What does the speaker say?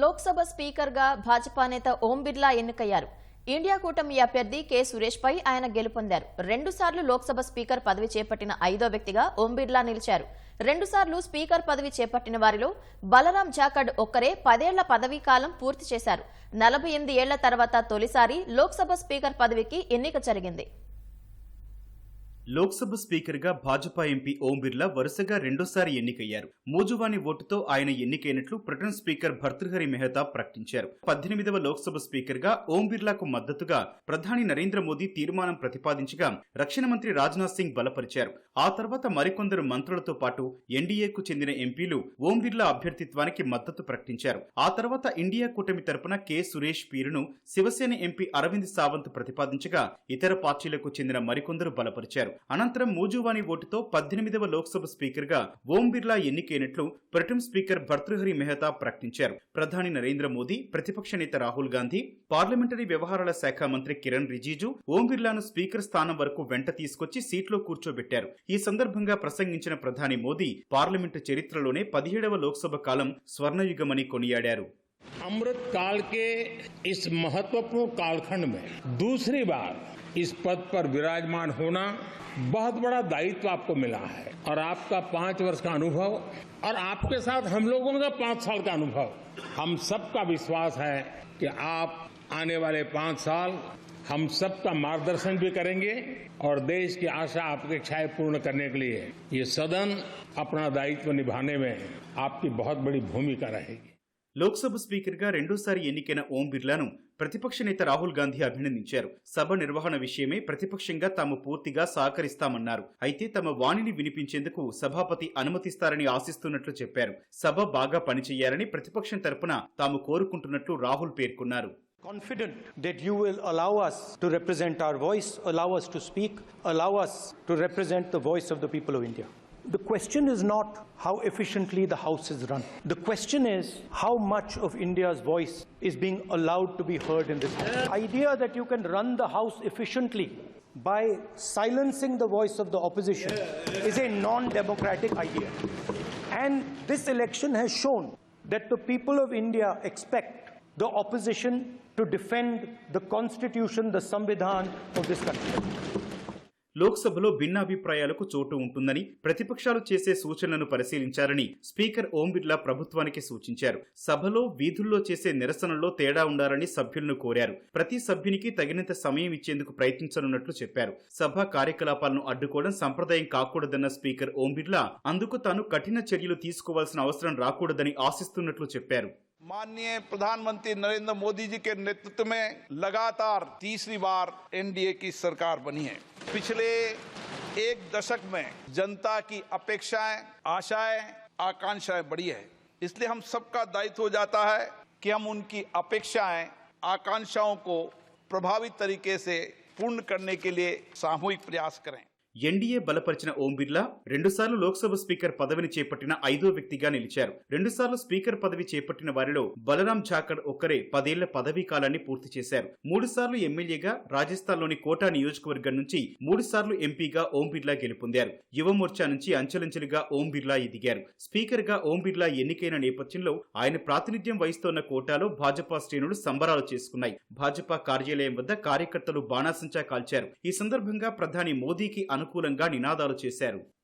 లోక్సభ స్పీకర్గా భాజపా నేత ఓం బిర్లా ఎన్నికయ్యారు. ఇండియా కూటమి అభ్యర్థి కె. సురేష్ పై ఆయన గెలుపొందారు. రెండుసార్లు లోక్సభ స్పీకర్ పదవి చేపట్టిన ఐదో వ్యక్తిగా ఓం బిర్లా నిలిచారు. రెండుసార్లు స్పీకర్ పదవి చేపట్టిన వారిలో బలరాం జాకడ్ ఒక్కరే పదేళ్ళ పదవీ కాలం పూర్తి చేశారు. నలభై ఎనిమిది ఏళ్ళ తర్వాత తొలిసారి లోక్సభ స్పీకర్ పదవికి ఎన్నిక జరిగింది. లోక్సభ స్పీకర్గా భాజపా ఎంపీ ఓం బిర్లా వరుసగా రెండోసారి ఎన్నికయ్యారు. మూజువాని ఓటుతో ఆయన ఎన్నికైనట్లు pro tem speaker Bhartruhari Mehta ప్రకటించారు. పద్దెనిమిదవ లోక్సభ స్పీకర్గా ఓం బిర్లాకు మద్దతుగా ప్రధాని నరేంద్ర మోదీ తీర్మానం ప్రతిపాదించగా రక్షణ మంత్రి రాజ్నాథ్ సింగ్ బలపరిచారు. ఆ తర్వాత మరికొందరు మంత్రులతో పాటు ఎన్డీఏకు చెందిన ఎంపీలు ఓం బిర్లా అభ్యర్థిత్వానికి మద్దతు ప్రకటించారు. ఆ తర్వాత ఇండియా కూటమి తరపున కె. సురేష్ పీరును శివసేన ఎంపీ అరవింద్ సావంత్ ప్రతిపాదించగా ఇతర పార్టీలకు చెందిన మరికొందరు బలపరిచారు. అనంతరం మూజువాని ఓటుతో పద్దెనిమిదవ లోక్సభ స్పీకర్ గా ఓం బిర్లా ఎన్నికైనట్లు ప్రొటెం స్పీకర్ భర్తృహరి మెహతా ప్రకటించారు ప్రధాని నరేంద్ర మోదీ ప్రతిపక్ష నేత రాహుల్ గాంధీ పార్లమెంటరీ వ్యవహారాల శాఖ మంత్రి కిరణ్ రిజిజు ఓం బిర్లాను స్పీకర్ స్థానం వరకు వెంట తీసుకొచ్చి సీట్లో కూర్చోబెట్టారు ఈ సందర్భంగా ప్రసంగించిన ప్రధాని మోదీ పార్లమెంటు చరిత్రలోనే పదిహేడవ లోక్సభ కాలం స్వర్ణయుగమని కొనియాడారు अमृत काल के इस महत्वपूर्ण कालखंड में दूसरी बार इस पद पर विराजमान होना बहुत बड़ा दायित्व आपको मिला है और आपका पाँच वर्ष का अनुभव और आपके साथ हम लोगों का पाँच साल का अनुभव। हम सबका विश्वास है कि आप आने वाले पाँच साल हम सबका मार्गदर्शन भी करेंगे और देश की आशा अपेक्षाएँ पूर्ण करने के लिए ये सदन अपना दायित्व निभाने में आपकी बहुत बड़ी भूमिका रहेगी। లోక్సభ స్పీకర్గా రెండోసారి ఎన్నికైన ఓం బిర్లాను ప్రతిపక్ష నేత రాహుల్ గాంధీ అభినందించారు. సభ నిర్వహణ విషయమై ప్రతిపక్షంగా తాము పూర్తిగా సహకరిస్తామన్నారు. అయితే తమ వాణిని వినిపించేందుకు సభాపతి అనుమతిస్తారని ఆశిస్తున్నట్లు చెప్పారు. సభ బాగా పనిచేయాలని ప్రతిపక్షం తరపున తాము కోరుకుంటున్నట్లు రాహుల్ పేర్కొన్నారు. Confident that you will allow us to represent our voice, allow us to speak, allow us to represent the voice of the people of India. The question is not how efficiently the House is run. The question is how much of India's voice is being allowed to be heard in this idea that you can run the House efficiently by silencing the voice of the opposition is a non-democratic idea. And this election has shown that the people of India expect the opposition to defend the constitution, the Samvidhan of this country. లోక్సభలో భిన్నాభిప్రాయాలకు చోటు ఉంటుందని ప్రతిపక్షాలు చేసే సూచనలను పరిశీలించాలని speaker Om Birla ప్రభుత్వానికి సూచించారు. సభలో వీధుల్లో చేసే నిరసనల్లో తేడా ఉండాలని సభ్యులను కోరారు. ప్రతి సభ్యునికి తగినంత సమయం ఇచ్చేందుకు ప్రయత్నించనున్నట్లు చెప్పారు. సభ కార్యకలాపాలను అడ్డుకోవడం సంప్రదాయం కాకూడదన్న స్పీకర్ ఓం బిర్లా అందుకు తాను కఠిన చర్యలు తీసుకోవాల్సిన అవసరం రాకూడదని ఆశిస్తున్నట్లు చెప్పారు. माननीय प्रधानमंत्री नरेंद्र मोदी जी के नेतृत्व में लगातार तीसरी बार एनडीए की सरकार बनी है। पिछले एक दशक में जनता की अपेक्षाएँ, आशाएँ, आकांक्षाएँ बढ़ी है। इसलिए हम सबका दायित्व हो जाता है कि हम उनकी अपेक्षाएँ, आकांक्षाओं को प्रभावी तरीके से पूर्ण करने के लिए सामूहिक प्रयास करें। ఎన్డీఏ బలపరిచిన ఓం బిర్లా రెండుసార్లు లోక్సభ స్పీకర్ పదవిని చేపట్టిన ఐదో వ్యక్తిగా నిలిచారు. రెండుసార్లు స్పీకర్ పదవి చేపట్టిన వారిలో బలరాం జాఖడ్ ఒక్కరే పదేళ్ళ పదవీ కాలాన్ని పూర్తి చేశారు. మూడుసార్లు ఎమ్మెల్యేగా రాజస్థాన్లోని కోటా నియోజకవర్గం నుంచి మూడుసార్లు ఎంపీగా ఓం బిర్లా గెలుపొందారు. యువమోర్చా నుంచి అంచెలంచెలుగా ఓం బిర్లా ఎదిగారు. స్పీకర్గా ఓం బిర్లా ఎన్నికైన నేపథ్యంలో ఆయన ప్రాతినిధ్యం వహిస్తోన్న కోటాలో భాజపా శ్రేణులు సంబరాలు చేసుకున్నాయి. భాజపా కార్యాలయం వద్ద కార్యకర్తలు బాణాసంచా కాల్చారు. ఈ సందర్భంగా ప్రధాని మోదీకి అనుకూలంగా నినాదాలు చేశారు.